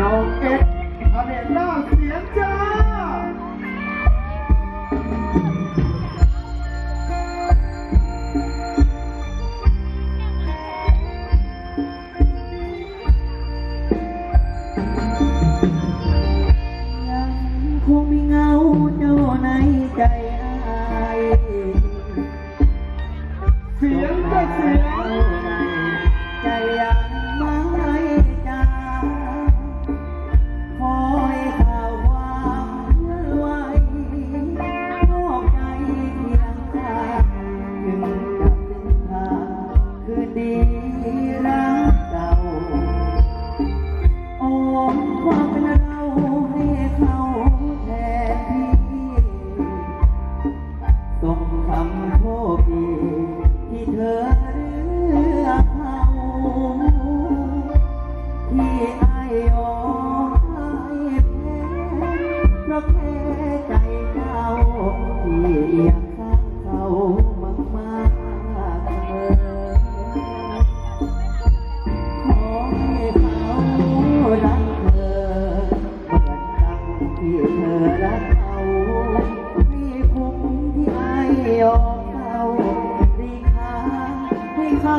น้องเอ็กอเนกหน้าเสียงจ้ายังคงมีเงาเจ้าในใจ ต้องคำโทษที่เธอเลือกเอาที่ไอ้ยอมให้แพ้เพราะแค่ใจเจ้าที่ ยอมเฝ้ารีคาให้เขา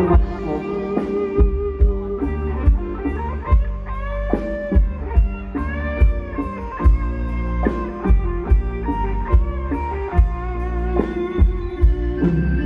Thank mm -hmm. you.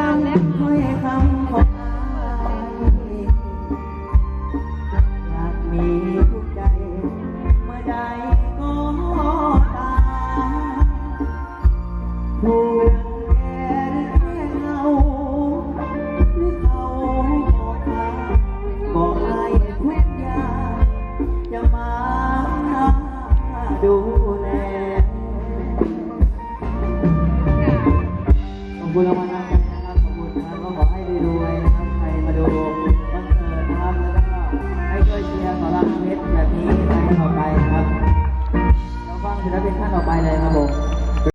ดังถ้อยคำของอายากมีทุกใจเมื่อใดก็ตามผู้รังแกหรือเงาหรือเขาบอกทาบอกให้ทุกอยางจะมาดูแน่ ให้ช่วยเชียร์สอนรามเพชรแบบนี้ในต่อไปครับเราฟังศิลปินท่านต่อไปเลยครับผม